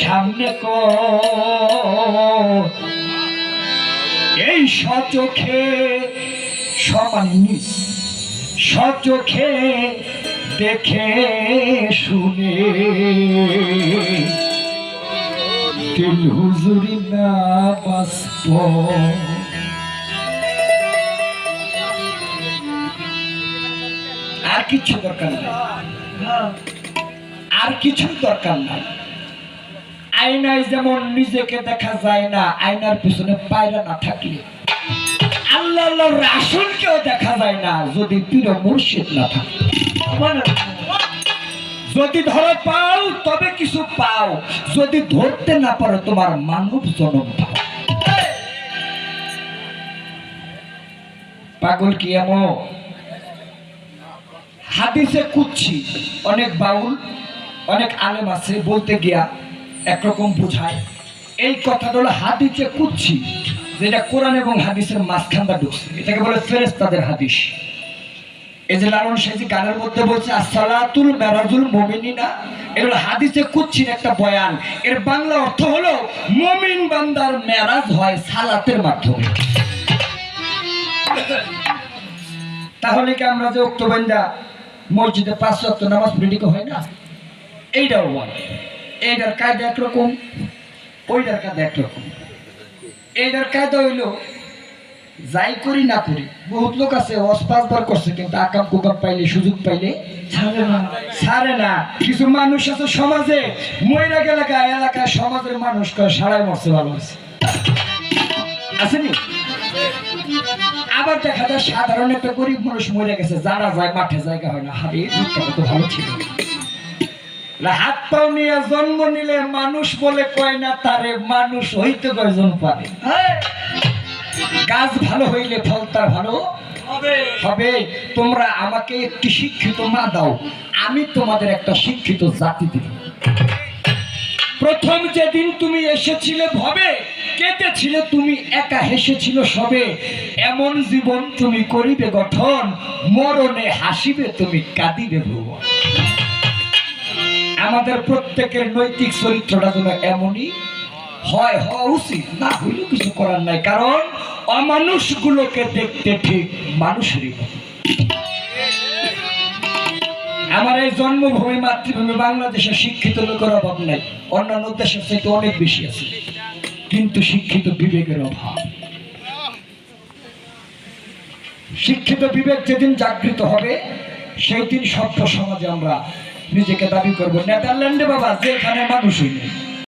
সামনে এই সচোখে সমান নিস। সচোখে দেখে শুনে। দিল হুজুরি না বাস্প আর কিছু দরকার নাই। আর কিছু দরকার নাই। আয়নায় যেমন নিজেকে দেখা যায় না, আয়নার পিছনে পায়রা না থাকলে। আল্লাহ আল্লাহ রাসুলকেও দেখা যায় না, যদি পীর মুর্শিদ না থাকে। যদি ধরো পাও, তবে কিছু পাও। যদি ধরতে না পারো, তোমার মানব জনম পাও। পাগল কি এমন? হাদিসে কুচ্ছি অনেক বাউল, অনেক আলেম আছে, বলতে গিয়া একরকম বোঝায়। এই কথাটা হলো হাদিসে কুচ্ছি যেটা কোরআন এবং হাদিসের মাঝখানটা ঢুকছে। এটাকে বলে ফেরেস্তাদের হাদিস। এই যে লালন সাইজি গানের মধ্যে বলছে, আসসালাতুল মেরাজুল মমিনিনা এর হলো হাদিসে কুচ্ছির একটা বয়ান। এর বাংলা অর্থ হলো, মমিন বান্দার মেরাজ হয় সালাতের মাধ্যমে। তাহলে কি আমরা যে উক্তবান্ধা মসজিদে পাঁচ নামাজ পড়িকে হয় না? এইটাও বলে এইটার কায়দা একরকম ওইটার কায়দা একরকম। এইটার কায়দা হইল, যাই করি না করি, বহুত লোক আছে অস পাঁচবার করছে, কিন্তু আকাম কুকাম পাইলে, সুযোগ পাইলে ছাড়ে না। কিছু মানুষ আছে সমাজে মহিলা এলাকা এলাকায় সমাজের মানুষ সারাই মরছে, ভালো আছে আসেনি আবার দেখা যায়, সাধারণ একটা গরিব মানুষ মরে গেছে, যারা যায়, মাঠে জায়গা হয় না। হারে লোকটা তো ভালো ছিল। হাত পাও নিয়ে জন্ম নিলে মানুষ বলে কয় না তারে মানুষ হইতে কয়জন পারে? গাছ ভালো হইলে ফল তার ভালো হবে। তোমরা আমাকে একটি শিক্ষিত দাও আমি তোমাদের একটা শিক্ষিত জাতি দেব। প্রথম যেদিন তুমি এসেছিলে ভবে কেঁদেছিলে তুমি একা হেসেছিল সবে। এমন জীবন তুমি করিবে গঠন মরণে হাসিবে তুমি কাঁদিবে ভুবন। আমাদের প্রত্যেকের নৈতিক চরিত্রটা যেন এমনই হয়, হওয়া উচিত। না হইলেও কিছু করার নাই, কারণ অমানুষগুলোকে দেখতে ঠিক মানুষেরই আমার এই জন্মভূমি, মাতৃভূমি বাংলাদেশে শিক্ষিত লোকের অভাব নাই। অন্যান্য দেশের চাইতে অনেক বেশি আছে। কিন্তু শিক্ষিত বিবেকের অভাব। শিক্ষিত বিবেক যেদিন জাগৃত হবে, সেই দিন সভ্য সমাজে আমরা নিজেকে দাবি করব। নেদারল্যান্ডে বাবা যেখানে মানুষই নেই।